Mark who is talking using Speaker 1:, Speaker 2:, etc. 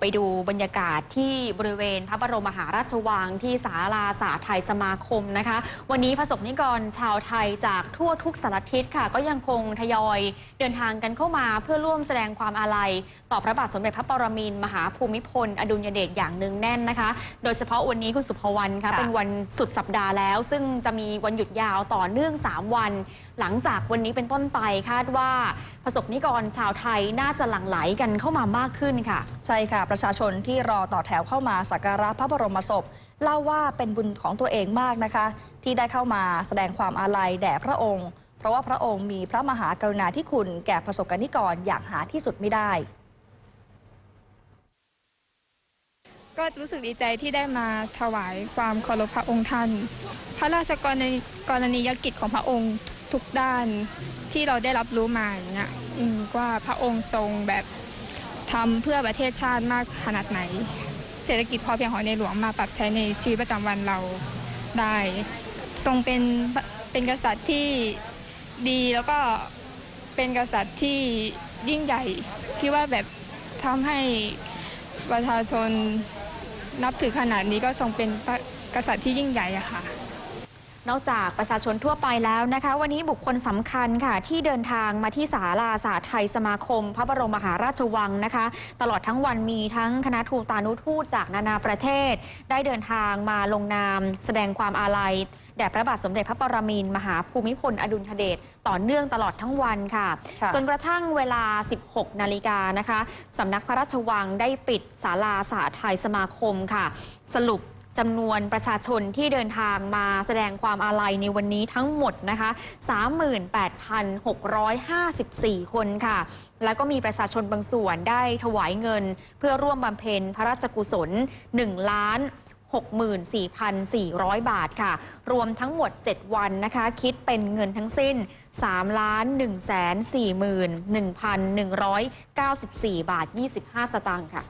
Speaker 1: ไปดูบรรยากาศที่บริเวณพระบรมมหาราชวังที่ศาลาสาไทยสมาคมนะคะ วันนี้ประสบนิกรชาวไทยจากทั่วทุกสารทิศค่ะ ก็ยังคงทยอยเดินทางกันเข้ามาเพื่อร่วมแสดงความอาลัย ต่อพระบาทสมเด็จพระปรมินทรมหาภูมิพล อดุลยเดชอย่างเนืองแน่นนะคะ โดยเฉพาะวันนี้คุณสุภวรรณคะ
Speaker 2: ค่ะ
Speaker 1: เป็นวันสุดสัปดาห์แล้ว ซึ่งจะมีวันหยุดยาวต่อเนื่อง 3 วัน หลังจากวันนี้เป็นต้นไปคาดว่า ประสบนิกรชาวไทยน่าจะหลั่งไหลกันเข้ามามากขึ้นค่ะ
Speaker 2: ใช่ค่ะ ประชาชนที่รอต่อแถวเข้ามาสักการะพระบรมศพเล่าว่าเป็นบุญของตัวเองมากนะคะ ที่ได้เข้ามาแสดงความอาลัยแด่พระองค์ เพราะว่าพระองค์มีพระมหากรุณาธิคุณแก่ประสบกนิกรอย่างหาที่สุดไม่ได้
Speaker 3: ก็รู้สึกดีใจที่ได้มาถวายความเคารพพระองค์ท่าน พระราชกรณีกรณียกิจของพระองค์ทุกด้านที่เราได้รับรู้มาอย่างเงี้ยอืมว่าพระองค์ทรงแบบทำเพื่อประเทศชาติมากขนาดไหน เศรษฐกิจพอเพียงของในหลวงมาปรับใช้ในชีวิตประจำวันเราได้ ทรงเป็นเป็นกษัตริย์ที่ดีแล้วก็เป็นกษัตริย์ที่ยิ่งใหญ่ที่ว่าแบบทำให้ประชาชน นับถือขนาดนี้ก็ทรงเป็นพระกษัตริย์ที่ยิ่งใหญ่อะค่ะ
Speaker 1: นอกจากประชาชนทั่วไปแล้วนะคะ วันนี้บุคคลสำคัญค่ะ ที่เดินทางมาที่ศาลาสาไทยสมาคม พระบรมมหาราชวังนะคะ ตลอดทั้งวันมีทั้งคณะทูตานุทูตจากนานาประเทศ ได้เดินทางมาลงนาม แสดงความอาลัย แด่พระบาทสมเด็จพระปรมินทรมหาภูมิพลอดุลยเดชต่อเนื่องตลอดทั้งวันค่ะ
Speaker 2: ค่ะ
Speaker 1: จนกระทั่งเวลา 16 นาฬิกานะคะสำนักพระราชวังได้ปิดศาลาสาไทยสมาคมค่ะ สรุปจำนวนประชาชนที่เดินทางมาแสดงความอาลัยในวันนี้ทั้งหมดนะคะ 38,654 คนค่ะ แล้วก็มีประชาชนบางส่วนได้ถวายเงิน เพื่อร่วมบำเพ็ญพระราชกุศล1ล้าน 64,400 บาทค่ะ รวมทั้งหมด 7 วันนะคะ คิดเป็นเงินทั้งสิ้น 3 ล้าน1 4 1 1 1 9 4 บาท 25 สตางค์ค่ะ